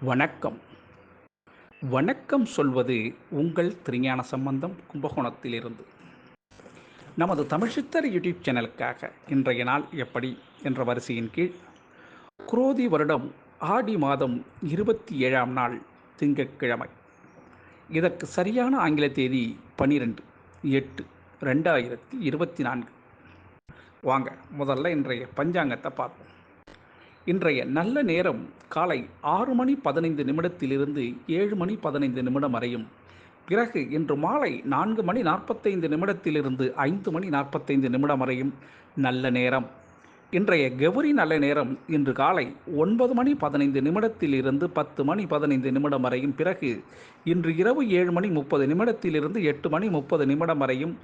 வணக்கம். வணக்கம் சொல்வது உங்கள் திருஞான சம்பந்தம் கும்பகோணத்திலிருந்து. நமது தமிழ்ச்சித்தர் யூடியூப் சேனலுக்காக இன்றைய நாள் எப்படி என்ற வரிசையின் கீழ் குரோதி வருடம் ஆடி மாதம் இருபத்தி ஏழாம் நாள் திங்கட்கிழமை. இதற்கு சரியான ஆங்கில தேதி பன்னிரெண்டு எட்டு ரெண்டாயிரத்தி இருபத்தி நான்கு. வாங்க முதல்ல இன்றைய பஞ்சாங்கத்தை பார்ப்போம். இன்றைய நல்ல நேரம் காலை ஆறு மணி பதினைந்து நிமிடத்திலிருந்து ஏழு மணி பதினைந்து நிமிடம் வரையும். பிறகு இன்று மாலை நான்கு மணி நாற்பத்தைந்து நிமிடத்திலிருந்து ஐந்து மணி நாற்பத்தைந்து நிமிடம் வரையும் நல்ல நேரம். இன்றைய கௌரி நல்ல நேரம் இன்று காலை ஒன்பது மணி பதினைந்து நிமிடத்திலிருந்து பத்து மணி பதினைந்து நிமிடம் வரையும். பிறகு இன்று இரவு ஏழு மணி முப்பது நிமிடத்திலிருந்து எட்டு மணி முப்பது நிமிடம் வரையும்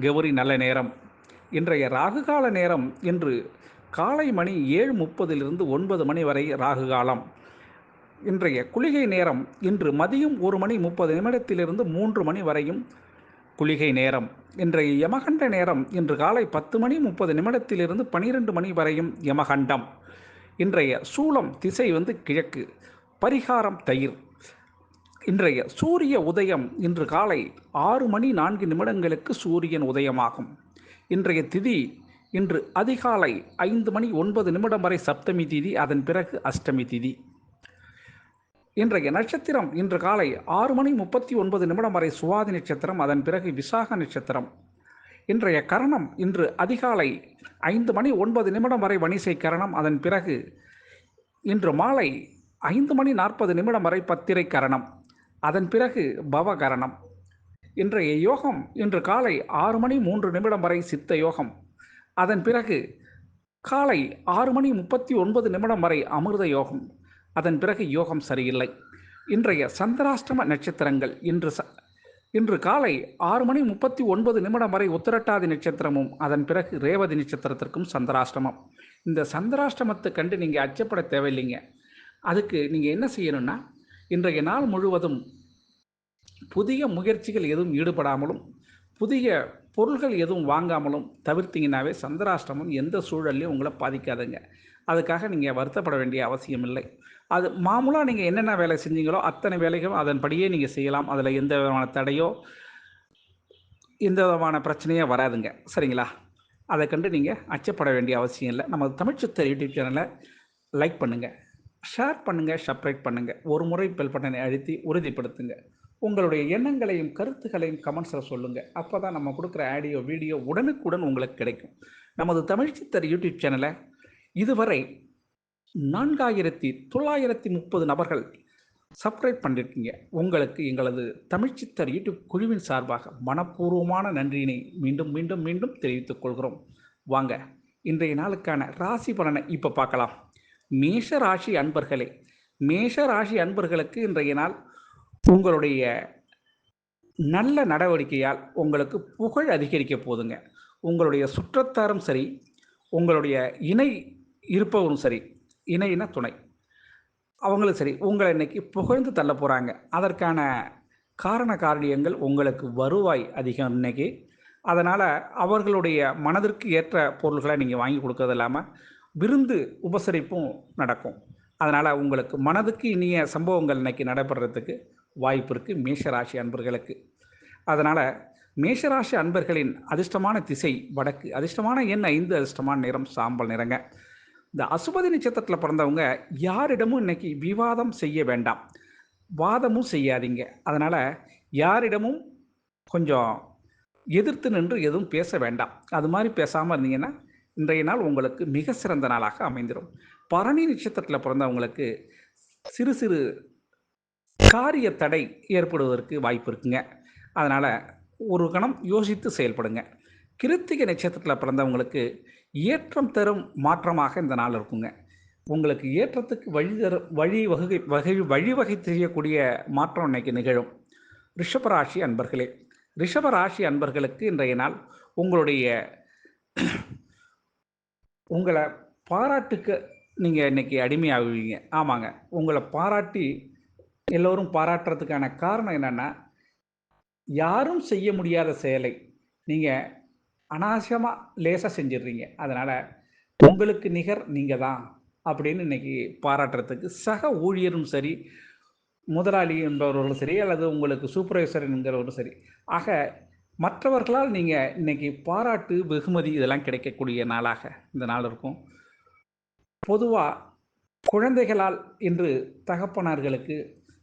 கௌரி நல்ல நேரம். இன்றைய ராகுகால நேரம் இன்று காலை மணி ஏழு முப்பதிலிருந்து ஒன்பது மணி வரை ராகு காலம். இன்றைய குளிகை நேரம் இன்று மதியம் ஒரு மணி முப்பது நிமிடத்திலிருந்து மூன்று மணி வரையும் குளிகை நேரம். இன்றைய யமகண்ட நேரம் இன்று காலை பத்து மணி முப்பது நிமிடத்திலிருந்து பனிரெண்டு மணி வரையும் யமகண்டம். இன்றைய சூலம் திசை வந்து கிழக்கு பரிகாரம் தயிர். இன்றைய சூரிய உதயம் இன்று காலை ஆறு மணி நான்கு நிமிடங்களுக்கு சூரியன் உதயமாகும். இன்றைய திதி இன்று அதிகாலை ஐந்து மணி ஒன்பது நிமிடம் வரை சப்தமி திதி அதன் பிறகு அஷ்டமி திதி. இன்றைய நட்சத்திரம் இன்று காலை ஆறு மணி முப்பத்தி ஒன்பது நிமிடம் வரை சுவாதி நட்சத்திரம் அதன் பிறகு விசாக நட்சத்திரம். இன்றைய கரணம் இன்று அதிகாலை ஐந்து மணி ஒன்பது நிமிடம் வரை வணிசை கரணம் அதன் பிறகு இன்று மாலை ஐந்து மணி நாற்பது நிமிடம் வரை பத்திரை கரணம் அதன் பிறகு பவகரணம் இன்றைய யோகம் இன்று காலை ஆறு மணி மூன்று நிமிடம் வரை சித்த யோகம். அதன் பிறகு காலை ஆறு மணி முப்பத்தி ஒன்பது நிமிடம் வரை அமிர்த யோகம். அதன் பிறகு யோகம் சரியில்லை. இன்றைய சந்திராஷ்டம நட்சத்திரங்கள் இன்று ச இன்று காலை ஆறு மணி முப்பத்தி ஒன்பது நிமிடம் வரை உத்திரட்டாதி நட்சத்திரமும் அதன் பிறகு ரேவதி நட்சத்திரத்திற்கும் சந்திராஷ்டமம். இந்த சந்திராஷ்டமத்தை கண்டு நீங்கள் அச்சப்பட தேவையில்லைங்க. அதுக்கு நீங்கள் என்ன செய்யணும்னா இன்றைய நாள் முழுவதும் புதிய முயற்சிகள் எதுவும் ஈடுபடாமலும் புதிய பொருள்கள் எதுவும் வாங்காமலும் தவிர்த்திங்கனாவே சந்திராஷ்டமம் எந்த சூழல்லையும் உங்களை பாதிக்காதுங்க. அதுக்காக நீங்கள் வருத்தப்பட வேண்டிய அவசியம் இல்லை. அது மாமூலாக நீங்கள் என்னென்ன வேலை செஞ்சீங்களோ அத்தனை வேலைகளும் அதன்படியே நீங்கள் செய்யலாம். அதில் எந்த விதமான தடையோ எந்த விதமான பிரச்சனையோ வராதுங்க. சரிங்களா? அதை கண்டு நீங்கள் அச்சப்பட வேண்டிய அவசியம் இல்லை. நம்ம தமிழ்ச்சித்தர் யூடியூப் சேனலை லைக் பண்ணுங்கள் ஷேர் பண்ணுங்கள் சப்ஸ்கிரைப் பண்ணுங்கள் ஒரு முறை பெல் பட்டனை அழுத்தி உறுதிப்படுத்துங்க. உங்களுடைய எண்ணங்களையும் கருத்துகளையும் கமெண்ட்ஸில் சொல்லுங்கள் அப்போ தான் நம்ம கொடுக்குற ஆடியோ வீடியோ உடனுக்குடன் உங்களுக்கு கிடைக்கும். நமது தமிழ் சித்தர் யூடியூப் சேனலை இதுவரை நான்காயிரத்தி தொள்ளாயிரத்தி முப்பது நபர்கள் சப்ஸ்கிரைப் பண்ணியிருக்கீங்க உங்களுக்கு எங்களது தமிழ்ச்சித்தர் யூடியூப் குழுவின் சார்பாக மனப்பூர்வமான நன்றியினை மீண்டும் மீண்டும் மீண்டும் தெரிவித்துக் கொள்கிறோம். வாங்க இன்றைய நாளுக்கான ராசி பலனை இப்போ பார்க்கலாம். மேஷ ராசி அன்பர்களே மேஷ ராசி அன்பர்களுக்கு இன்றைய நாள் உங்களுடைய நல்ல நடவடிக்கையால் உங்களுக்கு புகழ் அதிகரிக்க போதுங்க. உங்களுடைய சுற்றத்தாரும் சரி உங்களுடைய இணை இருப்பவரும் சரி இணையின துணை அவங்களும் சரி உங்களை இன்னைக்கு புகழ்ந்து தள்ள போகிறாங்க அதற்கான காரண காரியங்கள் உங்களுக்கு வருவாய் அதிகம் இன்னைக்கு. அதனால் அவர்களுடைய மனதிற்கு ஏற்ற பொருள்களை நீங்கள் வாங்கி கொடுக்கறது இல்லாமல் விருந்து உபசரிப்பும் நடக்கும். அதனால் உங்களுக்கு மனதுக்கு இனிய சம்பவங்கள் இன்னைக்கு நடைபெறத்துக்கு வாய்ப்பு இருக்குது மேஷராசி அன்பர்களுக்கு. அதனால் மேஷராசி அன்பர்களின் அதிர்ஷ்டமான திசை வடக்கு. அதிர்ஷ்டமான எண் ஐந்து அதிர்ஷ்டமான நிறம் சாம்பல் நிறங்க. இந்த அசுபதி நட்சத்திரத்தில் பிறந்தவங்க யாரிடமும் இன்னைக்கு விவாதம் செய்ய வேண்டாம். வாதமும் செய்யாதீங்க. அதனால் யாரிடமும் கொஞ்சம் எதிர்த்து நின்று எதுவும் பேச வேண்டாம். அது மாதிரி பேசாமல் இருந்தீங்கன்னா இன்றைய நாள் உங்களுக்கு மிக சிறந்த நாளாக அமைந்திடும் பரணி நட்சத்திரத்தில் பிறந்தவங்களுக்கு சிறு சிறு காரிய தடை ஏற்படுவதற்கு வாய்ப்பு இருக்குங்க. அதனால் ஒரு கணம் யோசித்து செயல்படுங்க. கிருத்திகை நட்சத்திரத்தில் பிறந்தவங்களுக்கு ஏற்றம் தரும் மாற்றமாக இந்த நாள் இருக்குங்க. உங்களுக்கு ஏற்றத்துக்கு வழி தர வழி வகை வகை வழிவகை செய்யக்கூடிய மாற்றம் இன்னைக்கு நிகழும். ரிஷபராசி அன்பர்களே ரிஷபராசி அன்பர்களுக்கு இன்றைய நாள் உங்களுடைய உங்களை பாராட்டுக்கு நீங்கள் இன்றைக்கி அடிமையாகுவீங்க. ஆமாங்க. உங்களை பாராட்டி எல்லோரும் பாராட்டுறதுக்கான காரணம் என்னென்னா யாரும் செய்ய முடியாத செயலை நீங்கள் அனாவசியமாக லேசாக செஞ்சிடுறீங்க. அதனால் உங்களுக்கு நிகர் நீங்கள் தான் அப்படின்னு இன்னைக்கு பாராட்டுறதுக்கு சக ஊழியரும் சரி முதலாளி என்பவர்களும் சரி அல்லது உங்களுக்கு சூப்பர்வைசர் என்கிறவரும் சரி. ஆக மற்றவர்களால் நீங்கள் இன்னைக்கு பாராட்டு வெகுமதி இதெல்லாம் கிடைக்கக்கூடிய நாளாக இந்த நாள் இருக்கும். பொதுவாக குழந்தைகளால் இன்று தகப்பனார்களுக்கு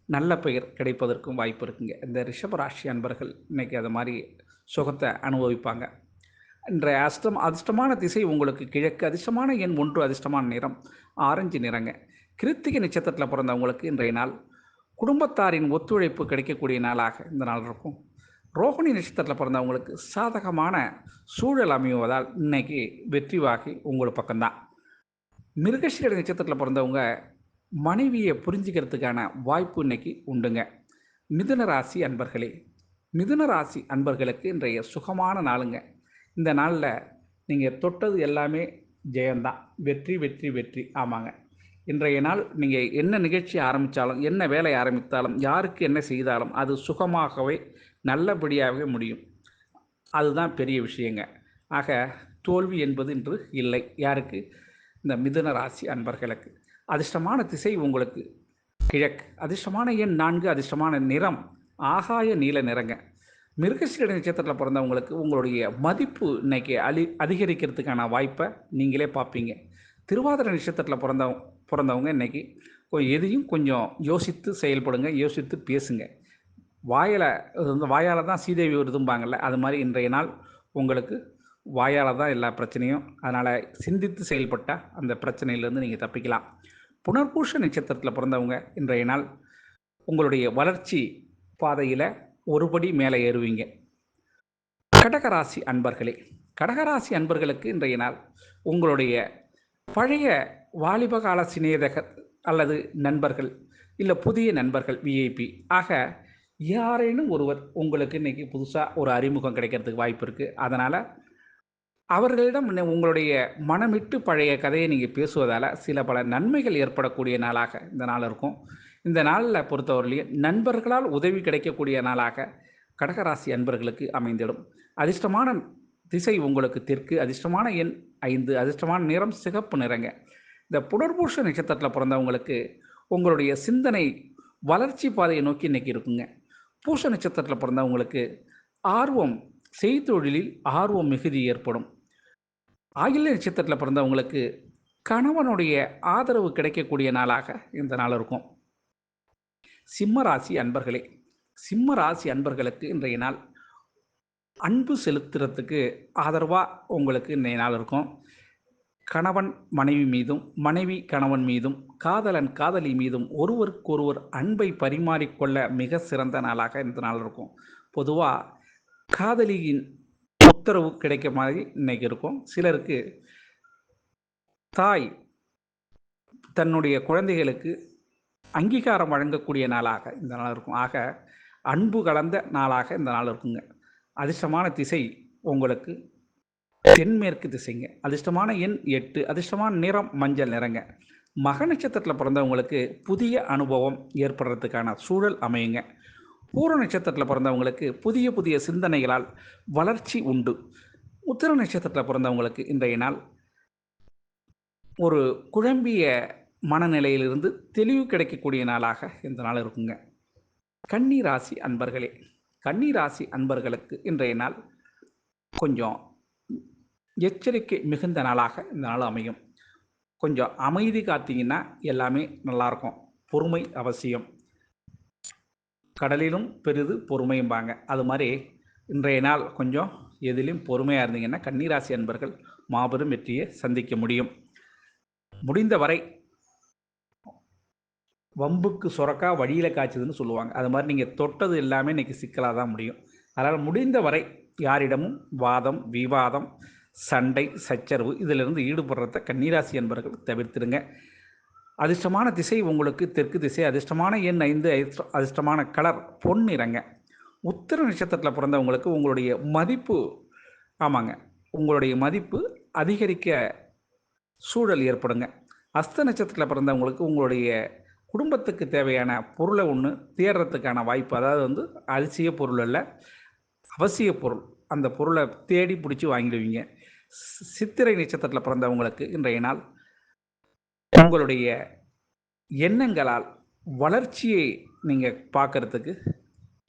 நல்ல பெயர் கிடைப்பதற்கும் வாய்ப்பு இருக்குங்க. இந்த ரிஷபராசி அன்பர்கள் இன்னைக்கு அது மாதிரி சுகத்தை அனுபவிப்பாங்க. இன்றைய அஷ்டம் அதிர்ஷ்டமான திசை உங்களுக்கு கிழக்கு அதிர்ஷ்டமான எண் ஒன்று அதிர்ஷ்டமான நிறம் ஆரஞ்சு நிறங்க. கிருத்திகை நட்சத்திரத்தில் பிறந்தவங்களுக்கு இன்றைய நாள் குடும்பத்தாரின் ஒத்துழைப்பு கிடைக்கக்கூடிய நாளாக இந்த நாள் இருக்கும். ரோஹிணி நட்சத்திரத்தில் பிறந்தவங்களுக்கு சாதகமான சூழல் அமைவதால் இன்னைக்கு வெற்றி வாகி உங்கள் பக்கம்தான். மிருகசீரடி நட்சத்திரத்தில் பிறந்தவங்க மனைவியை புரிஞ்சுக்கிறதுக்கான வாய்ப்பு இன்னைக்கு உண்டுங்க. மிதுன ராசி அன்பர்களே மிதுன ராசி அன்பர்களுக்கு இன்றைய சுகமான நாளுங்க. இந்த நாளில் நீங்கள் தொட்டது எல்லாமே ஜெயந்தான். வெற்றி வெற்றி வெற்றி. ஆமாங்க. இன்றைய நாள் நீங்கள் என்ன நிகழ்ச்சி ஆரம்பித்தாலும் என்ன வேலை ஆரம்பித்தாலும் யாருக்கு என்ன செய்தாலும் அது சுகமாகவே நல்லபடியாகவே முடியும். அதுதான் பெரிய விஷயங்க. ஆக தோல்வி என்பது இன்று இல்லை. யாருக்கு? இந்த மிதுன ராசி அன்பர்களுக்கு. அதிர்ஷ்டமான திசை உங்களுக்கு. கிழக்கு. அதிர்ஷ்டமான எண் நான்கு அதிர்ஷ்டமான நிறம் ஆகாய நீல நிறங்க. மிருகசீட நட்சத்திரத்தில் பிறந்தவங்களுக்கு உங்களுடைய மதிப்பு இன்னைக்கு அலி அதிகரிக்கிறதுக்கான வாய்ப்பை நீங்களே பார்ப்பீங்க. திருவாதிரை நட்சத்திரத்தில் பிறந்தவங்க பிறந்தவங்க இன்னைக்கு எதையும் கொஞ்சம் யோசித்து செயல்படுங்க யோசித்து பேசுங்க. வாயில் வந்து வாயால் தான் சீதேவி விருதும்பாங்கள்ல அது மாதிரி இன்றைய நாள் உங்களுக்கு வாயால் தான் எல்லா பிரச்சனையும் அதனால் சிந்தித்து செயல்பட்டால் அந்த பிரச்சனையிலேருந்து நீங்கள் தப்பிக்கலாம். புனர்பூஷ நட்சத்திரத்தில் பிறந்தவங்க இன்றைய நாள் உங்களுடைய வளர்ச்சி பாதையில் ஒருபடி மேலே ஏறுவீங்க. கடகராசி அன்பர்களே கடகராசி அன்பர்களுக்கு இன்றைய நாள் உங்களுடைய பழைய வாலிப கால அல்லது நண்பர்கள் இல்லை புதிய நண்பர்கள் விஐபி ஆக யாரேனும் ஒருவர் உங்களுக்கு இன்றைக்கி புதுசாக ஒரு அறிமுகம் கிடைக்கிறதுக்கு வாய்ப்பு இருக்குது அதனால் அவர்களிடம் உங்களுடைய மனமிட்டு பழைய கதையை நீங்கள் பேசுவதால் சில பல நன்மைகள் ஏற்படக்கூடிய நாளாக இந்த நாள் இருக்கும். இந்த நாளில் பொறுத்தவரையிலையும் நண்பர்களால் உதவி கிடைக்கக்கூடிய நாளாக கடகராசி அன்பர்களுக்கு அமைந்திடும். அதிர்ஷ்டமான திசை உங்களுக்கு தெற்கு அதிர்ஷ்டமான எண் ஐந்து அதிர்ஷ்டமான நிறம் சிகப்பு நிறங்க. இந்த புனர்பூஷ நட்சத்திரத்தில் பிறந்தவங்களுக்கு உங்களுடைய சிந்தனை வளர்ச்சி பாதையை நோக்கி இன்றைக்கி இருக்குங்க. பூஷ நட்சத்திரத்தில் பிறந்தவங்களுக்கு ஆர்வம் செய்தொழிலில் ஆர்வம் மிகுதி ஏற்படும். ஆயில்ய நட்சத்திரத்தில் பிறந்தவங்களுக்கு கணவனுடைய ஆதரவு கிடைக்கக்கூடிய நாளாக இந்த நாள் இருக்கும். சிம்ம ராசி அன்பர்களே சிம்ம ராசி அன்பர்களுக்கு இன்றைய நாள் அன்பு செலுத்துறதுக்கு ஆதரவாக உங்களுக்கு இன்றைய நாள் இருக்கும். கணவன் மனைவி மீதும் மனைவி கணவன் மீதும் காதலன் காதலி மீதும் ஒருவருக்கொருவர் அன்பை பரிமாறிக்கொள்ள மிக சிறந்த நாளாக இந்த நாள் இருக்கும். பொதுவாக காதலியின் உத்தரவு கிடைக்க மாதிரி இன்னைக்கு இருக்கும். சிலருக்கு தாய் தன்னுடைய குழந்தைகளுக்கு அங்கீகாரம் வழங்கக்கூடிய நாளாக இந்த நாள் இருக்கும். ஆக அன்பு கலந்த நாளாக இந்த நாள் இருக்குங்க. அதிர்ஷ்டமான திசை உங்களுக்கு தென்மேற்கு திசைங்க. அதிர்ஷ்டமான எண் எட்டு அதிர்ஷ்டமான நிறம் மஞ்சள் நிறங்க. மக நட்சத்திரத்தில் பிறந்தவங்களுக்கு புதிய அனுபவம் ஏற்படுறதுக்கான சூழல் அமையுங்க. பூர நட்சத்திரத்தில் பிறந்தவங்களுக்கு புதிய புதிய சிந்தனைகளால் வளர்ச்சி உண்டு. உத்திர நட்சத்திரத்தில் பிறந்தவங்களுக்கு இன்றைய நாள் ஒரு குழம்பிய மனநிலையிலிருந்து தெளிவு கிடைக்கக்கூடிய நாளாக இந்த நாள் இருக்குங்க. கன்னி ராசி அன்பர்களே கன்னி ராசி அன்பர்களுக்கு இன்றைய நாள் கொஞ்சம் எச்சரிக்கை மிகுந்த நாளாக இந்த நாள் அமையும். கொஞ்சம் அமைதி காத்தீங்கன்னா எல்லாமே நல்லாயிருக்கும் பொறுமை அவசியம். கடலிலும் பெரிது பொறுமையும்பாங்க. அது மாதிரி இன்றைய நாள் கொஞ்சம் எதிலும் பொறுமையாக இருந்தீங்கன்னா கன்னிராசி அன்பர்கள் மாபெரும் வெற்றியை சந்திக்க முடியும். முடிந்தவரை வம்புக்கு சுரக்கா வழியில் காய்ச்சதுன்னு சொல்லுவாங்க. அது மாதிரி நீங்கள் தொட்டது எல்லாமே இன்றைக்கி சிக்கலாக தான் முடியும். அதனால் முடிந்தவரை யாரிடமும் வாதம் விவாதம் சண்டை சச்சரவு இதிலிருந்து ஈடுபடுறத கன்னிராசி என்பவர்கள் தவிர்த்திடுங்க. அதிர்ஷ்டமான திசை உங்களுக்கு தெற்கு திசை அதிர்ஷ்டமான எண் ஐந்து அதிர்ஷ்டமான கலர் பொன் நிறங்க. உத்திர நட்சத்திரத்தில் பிறந்தவங்களுக்கு உங்களுடைய மதிப்பு ஆமாங்க உங்களுடைய மதிப்பு அதிகரிக்க சூழல் ஏற்படுங்க. அஸ்த நட்சத்திரத்தில் பிறந்தவங்களுக்கு உங்களுடைய குடும்பத்துக்கு தேவையான பொருளை ஒன்று தேடுறதுக்கான வாய்ப்பு அதாவது வந்து அதிசய பொருள் அல்ல அவசிய பொருள் அந்த பொருளை தேடி பிடிச்சி வாங்கிடுவீங்க. சி- சித்திரை நட்சத்திரத்தில் பிறந்தவங்களுக்கு இன்றைய நாள் உங்களுடைய எண்ணங்களால் வளர்ச்சியை நீங்கள் பார்க்கறதுக்கு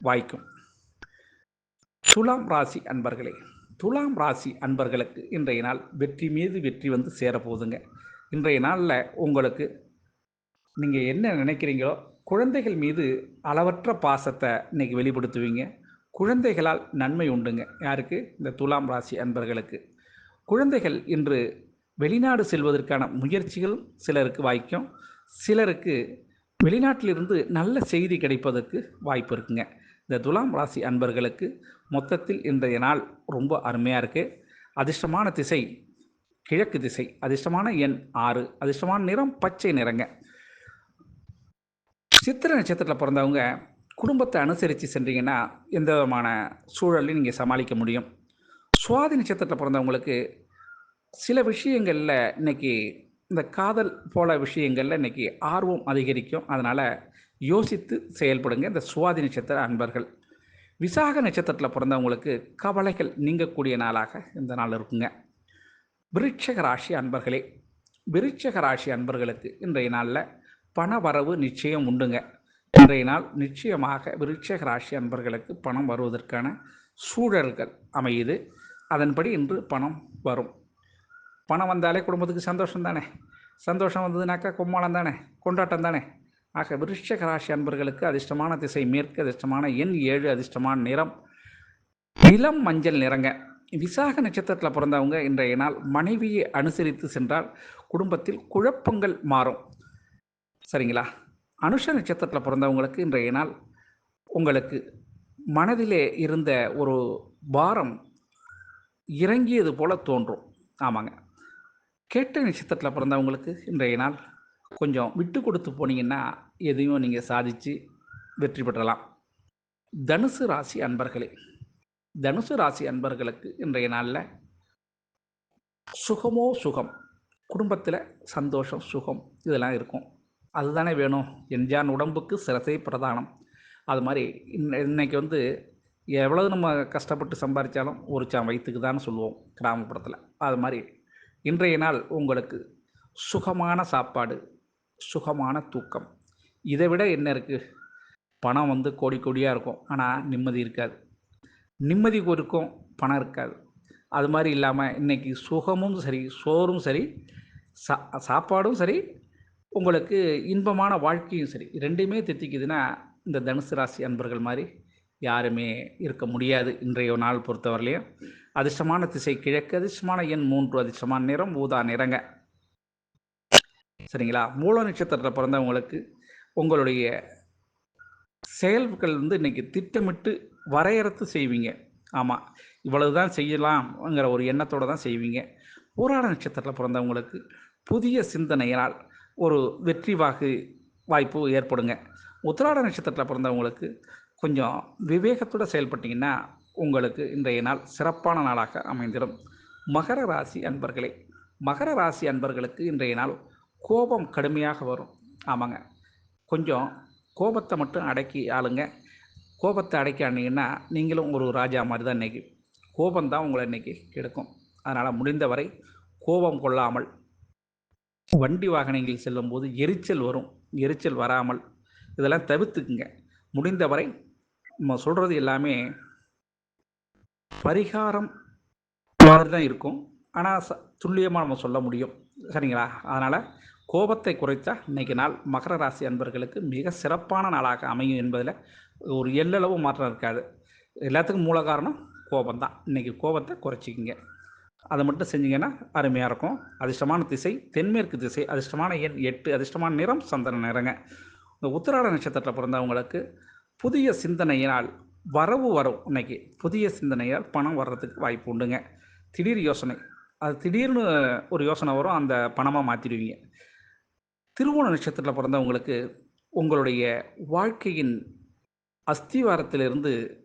வாய்க்கும். துலாம் ராசி அன்பர்களே துலாம் ராசி அன்பர்களுக்கு இன்றைய நாள் வெற்றி மீது வெற்றி வந்து சேரப்போகுதுங்க. இன்றைய நாளில் உங்களுக்கு நீங்கள் என்ன நினைக்கிறீங்களோ குழந்தைகள் மீது அளவற்ற பாசத்தை இன்னைக்கு வெளிப்படுத்துவீங்க. குழந்தைகளால் நன்மை உண்டுங்க. யாருக்கு? இந்த துலாம் ராசி அன்பர்களுக்கு. குழந்தைகள் இன்று வெளிநாடு செல்வதற்கான முயற்சிகள் சிலருக்கு வாய்க்கும் சிலருக்கு வெளிநாட்டிலிருந்து நல்ல செய்தி கிடைப்பதற்கு வாய்ப்பு இருக்குங்க. இந்த துலாம் ராசி அன்பர்களுக்கு மொத்தத்தில் இன்றைய நாள் ரொம்ப அருமையாக இருக்குது அதிர்ஷ்டமான திசை கிழக்கு திசை அதிர்ஷ்டமான எண் ஆறு அதிர்ஷ்டமான நிறம் பச்சை நிறங்க. சித்திர நட்சத்திரத்தில் பிறந்தவங்க குடும்பத்தை அனுசரித்து சென்றீங்கன்னா எந்த விதமான சூழலையும் நீங்கள் சமாளிக்க முடியும். சுவாதி நட்சத்திரத்தில் பிறந்தவங்களுக்கு சில விஷயங்களில் இன்னைக்கு இந்த காதல் போல விஷயங்களில் இன்னைக்கு ஆர்வம் அதிகரிக்கும். அதனால் யோசித்து செயல்படுங்க. இந்த சுவாதி நட்சத்திர அன்பர்கள் விசாக நட்சத்திரத்தில் பிறந்தவங்களுக்கு கவலைகள் நீங்கக்கூடிய நாளாக இந்த நாள் இருக்குங்க. விருட்சக ராசி அன்பர்களே விருட்சக ராசி அன்பர்களுக்கு இன்றைய நாளில் பண வரவு நிச்சயம் உண்டுங்க. இன்றைய நாள் நிச்சயமாக விருட்சக ராசி அன்பர்களுக்கு பணம் வருவதற்கான சூழல்கள் அமையுது. அதன்படி இன்று பணம் வரும். பணம் வந்தாலே குடும்பத்துக்கு சந்தோஷம் தானே? சந்தோஷம் வந்ததுனாக்கா கும்மாளம் தானே? கொண்டாட்டம் தானே? ஆக விருஷக ராசி அன்பர்களுக்கு அதிர்ஷ்டமான திசை மேற்கு அதிர்ஷ்டமான எண் ஏழு அதிர்ஷ்டமான நிறம். இளம் மஞ்சள் நிறங்க. விசாக நட்சத்திரத்தில் பிறந்தவங்க இன்றைய நாள் மனைவியை அனுசரித்து சென்றால் குடும்பத்தில் குழப்பங்கள் மாறும். சரிங்களா? அனுஷ நட்சத்திரத்தில் பிறந்தவங்களுக்கு இன்றைய நாள் உங்களுக்கு மனதிலே இருந்த ஒரு பாரம் இறங்கியது போல தோன்றும். ஆமாங்க. கேட்ட நட்சத்திரத்தில் பிறந்தவங்களுக்கு இன்றைய நாள் கொஞ்சம் விட்டு கொடுத்து போனீங்கன்னா எதையும் நீங்கள் சாதித்து வெற்றி பெறலாம். தனுசு ராசி அன்பர்களே தனுசு ராசி அன்பர்களுக்கு இன்றைய நாளில் சுகமோ சுகம் குடும்பத்தில் சந்தோஷம் சுகம் இதெல்லாம் இருக்கும். அதுதானே வேணும். என்ஜான் உடம்புக்கு சிரசை பிரதானம். அது மாதிரி இன் இன்னைக்கு வந்து எவ்வளவு நம்ம கஷ்டப்பட்டு சம்பாதிச்சாலும் ஒரு சாம் வயிற்றுக்கு தான் சொல்லுவோம் கிராமப்புறத்தில். அது மாதிரி இன்றைய நாள் உங்களுக்கு சுகமான சாப்பாடு சுகமான தூக்கம். இதை விட என்ன இருக்குது பணம் வந்து கோடி கோடியாக இருக்கும். ஆனால் நிம்மதி இருக்காது. நிம்மதி இருக்கும் பணம் இருக்காது. அது மாதிரி இல்லாமல் இன்றைக்கி சுகமும் சரி சோறும் சரி சா சாப்பாடும் சரி உங்களுக்கு இன்பமான வாழ்க்கையும் சரி ரெண்டுமே தித்திக்குதுன்னா இந்த தனுசு ராசி அன்பர்கள் மாதிரி யாருமே இருக்க முடியாது இன்றைய நாள் பொறுத்தவரையிலையும். அதிர்ஷ்டமான திசை கிழக்கு அதிர்ஷ்டமான எண் மூன்று அதிர்ஷ்டமான நிறம் ஊதா நிறங்க. சரிங்களா? மூல நட்சத்திரத்தில் பிறந்தவங்களுக்கு உங்களுடைய செயல்கள் வந்து இன்னைக்கு திட்டமிட்டு வரையறுத்து செய்வீங்க. ஆமாம் இவ்வளவு தான் செய்யலாம்ங்கிற ஒரு எண்ணத்தோடு தான் செய்வீங்க. போராட நட்சத்திரத்தில் பிறந்தவங்களுக்கு புதிய சிந்தனையினால் ஒரு வெற்றி வாக்கு வாய்ப்பு ஏற்படுங்க. உத்திராட நட்சத்திரத்தில் பிறந்தவங்களுக்கு கொஞ்சம் விவேகத்தோடு செயல்பட்டிங்கன்னா உங்களுக்கு இன்றைய நாள் சிறப்பான நாளாக அமைந்திடும். மகர ராசி அன்பர்களே மகர ராசி அன்பர்களுக்கு இன்றைய நாள் கோபம் கடுமையாக வரும். ஆமாங்க. கொஞ்சம் கோபத்தை மட்டும் அடக்கி ஆளுங்க. கோபத்தை அடக்கி ஆனீங்கன்னா நீங்களும் ஒரு ராஜா மாதிரி தான் இன்றைக்கி கோபம் தான் உங்களை இன்றைக்கி கெடுக்கும். அதனால் முடிந்தவரை கோபம் கொள்ளாமல் வண்டி வாகனங்களில் செல்லும்போது எரிச்சல் வரும். எரிச்சல் வராமல் இதெல்லாம் தவிர்த்துக்குங்க. முடிந்தவரை நம்ம சொல்கிறது எல்லாமே பரிகாரம் மாதிரி தான் இருக்கும். ஆனால் ச துல்லியமாக நம்ம சொல்ல முடியும். சரிங்களா? அதனால் கோபத்தை குறைத்தா இன்றைக்கு நாள் மகர ராசி அன்பர்களுக்கு மிக சிறப்பான நாளாக அமையும் என்பதில் ஒரு எல்லளவு மாற்றம் இருக்காது. எல்லாத்துக்கும் மூல காரணம் கோபம் தான் இன்றைக்கி கோபத்தை குறைச்சிக்கிங்க. அதை மட்டும் செஞ்சிங்கன்னா அருமையாக இருக்கும். அதிர்ஷ்டமான திசை தென்மேற்கு திசை அதிர்ஷ்டமான எண் எட்டு அதிர்ஷ்டமான நிறம் சந்தன நிறங்க. இந்த உத்திராட நட்சத்திரத்தில் பிறந்தவங்களுக்கு புதிய சிந்தனையினால் வரவு வரும். இன்னைக்கு புதிய சிந்தனையால் பணம் வர்றதுக்கு வாய்ப்பு உண்டுங்க. திடீர் யோசனை. அது திடீர்னு ஒரு யோசனை வரும். அந்த பணமாக மாற்றிடுவீங்க திருவோண நட்சத்திரத்தில் பிறந்தவங்களுக்கு உங்களுடைய வாழ்க்கையின் அஸ்திவாரத்திலிருந்து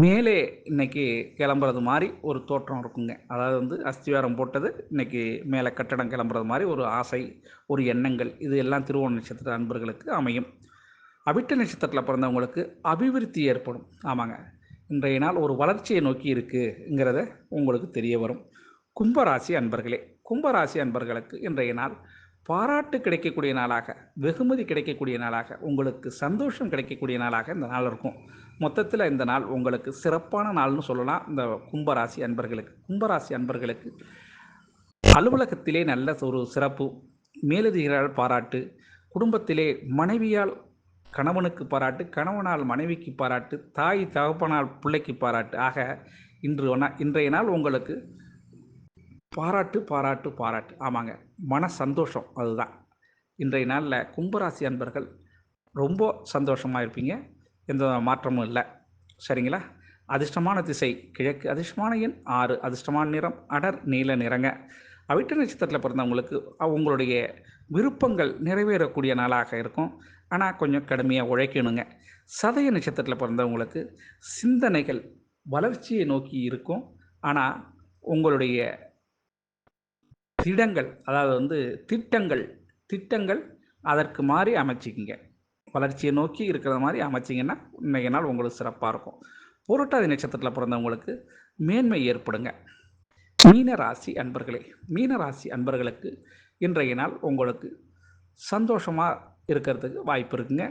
மேலே இன்னைக்கு கிளம்புறது மாதிரி ஒரு தோற்றம் இருக்குங்க. அதாவது வந்து அஸ்திவாரம் போட்டது இன்னைக்கு மேலே கட்டடம் கிளம்புறது மாதிரி ஒரு ஆசை ஒரு எண்ணங்கள். இது எல்லாம் திருவோண நட்சத்திர அன்பர்களுக்கு அமையும். அவிட்ட நட்சத்திரத்தில் பிறந்தவங்களுக்கு அபிவிருத்தி ஏற்படும். ஆமாங்க. இன்றைய நாள் ஒரு வளர்ச்சியை நோக்கி இருக்குங்கிறத உங்களுக்கு தெரிய வரும். கும்பராசி அன்பர்களே கும்பராசி அன்பர்களுக்கு இன்றைய நாள் பாராட்டு கிடைக்கக்கூடிய நாளாக வெகுமதி கிடைக்கக்கூடிய நாளாக உங்களுக்கு சந்தோஷம் கிடைக்கக்கூடிய நாளாக இந்த நாள் இருக்கும். மொத்தத்தில் இந்த நாள் உங்களுக்கு சிறப்பான நாள்னு சொல்லலாம் இந்த கும்பராசி அன்பர்களுக்கு. கும்பராசி அன்பர்களுக்கு அலுவலகத்திலே நல்ல ஒரு சிறப்பு மேலதிகாரிகள் பாராட்டு குடும்பத்திலே மனைவியால் கணவனுக்கு பாராட்டு கணவனால் மனைவிக்கு பாராட்டு தாய் தகப்பனால் பிள்ளைக்கு பாராட்டு. ஆக இன்று இன்றைய நாள் உங்களுக்கு பாராட்டு பாராட்டு பாராட்டு. ஆமாங்க. மன சந்தோஷம் அதுதான். இன்றைய நாளில் கும்பராசி அன்பர்கள் ரொம்ப சந்தோஷமாக இருப்பீங்க. எந்த மாற்றமும் இல்லை. சரிங்களா? அதிர்ஷ்டமான திசை கிழக்கு அதிர்ஷ்டமான எண் ஆறு. அதிர்ஷ்டமான நிறம் அடர் நீல நிறங்க. அவிட்ட நட்சத்திரத்தில் பிறந்தவங்களுக்கு அவங்களுடைய விருப்பங்கள் நிறைவேறக்கூடிய நாளாக இருக்கும். ஆனால் கொஞ்சம் கடுமையாக உழைக்கணுங்க. சதய நட்சத்திரத்தில் பிறந்தவங்களுக்கு சிந்தனைகள் வளர்ச்சியை நோக்கி இருக்கும். ஆனால் உங்களுடைய திடங்கள் அதாவது வந்து திட்டங்கள் திட்டங்கள் அதற்கு மாதிரி அமைச்சிக்கிங்க. வளர்ச்சியை நோக்கி இருக்கிற மாதிரி அமைச்சிங்கன்னா இன்றைய நாள் உங்களுக்கு சிறப்பாக இருக்கும். புரட்டாதி நட்சத்திரத்தில் பிறந்தவங்களுக்கு மேன்மை ஏற்படுங்க. மீன ராசி அன்பர்களே மீன ராசி அன்பர்களுக்கு இன்றைய நாள் உங்களுக்கு சந்தோஷமாக இருக்கிறதுக்கு வாய்ப்பு இருக்குங்க.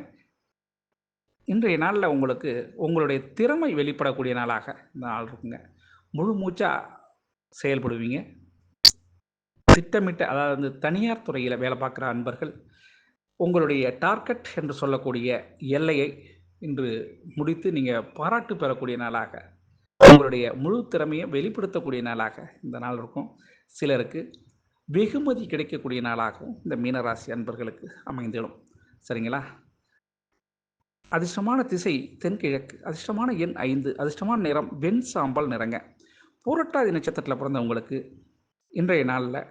இன்றைய நாளில் உங்களுக்கு உங்களுடைய திறமை வெளிப்படக்கூடிய நாளாக இந்த நாள் இருக்குங்க. முழு மூச்சாக செயல்படுவீங்க. திட்டமிட்ட அதாவது வந்து தனியார் துறையில் வேலை பார்க்குற அன்பர்கள் உங்களுடைய டார்கெட் என்று சொல்லக்கூடிய எல்லையை இன்று முடித்து நீங்கள் பாராட்டு பெறக்கூடிய நாளாக உங்களுடைய முழு திறமையை வெளிப்படுத்தக்கூடிய நாளாக இந்த நாள் இருக்கும். சிலருக்கு வெகுமதி கிடைக்கக்கூடிய நாளாகவும் இந்த மீனராசி அன்பர்களுக்கு அமைந்திடும். சரிங்களா? அதிர்ஷ்டமான திசை தென்கிழக்கு அதிர்ஷ்டமான எண் ஐந்து அதிர்ஷ்டமான நிறம் வெண் சாம்பல் நிறங்க. பூரட்டாதி நட்சத்திரத்தில் பிறந்தவங்களுக்கு இன்றைய நாளில்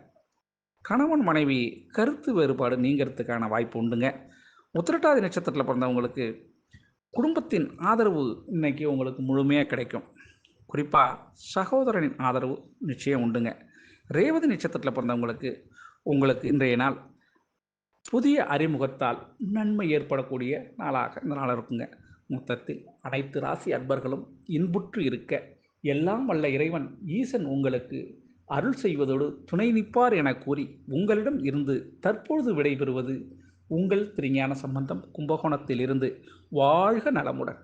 கணவன் மனைவி கருத்து வேறுபாடு நீங்கிறதுக்கான வாய்ப்பு உண்டுங்க. உத்திரட்டாதி நட்சத்திரத்தில் பிறந்தவங்களுக்கு குடும்பத்தின் ஆதரவு இன்னைக்கு உங்களுக்கு முழுமையாக கிடைக்கும். குறிப்பாக சகோதரனின் ஆதரவு நிச்சயம் உண்டுங்க. ரேவதி நட்சத்திரத்தில் பிறந்தவங்களுக்கு உங்களுக்கு இன்றைய நாள் புதிய அறிமுகத்தால் நன்மை ஏற்படக்கூடிய நாளாக இந்த நாள் இருக்குங்க. மொத்தத்தில் அனைத்து ராசி அன்பர்களும் இன்புற்று இருக்க எல்லாம் வல்ல இறைவன் ஈசன் உங்களுக்கு அருள் செய்வதோடு துணை நிற்பார் என கூறி உங்களிடம் இருந்து தற்பொழுது விடைபெறுவது உங்கள் திருஞான சம்பந்தம் கும்பகோணத்தில் இருந்து வாழ்க நலமுடன்.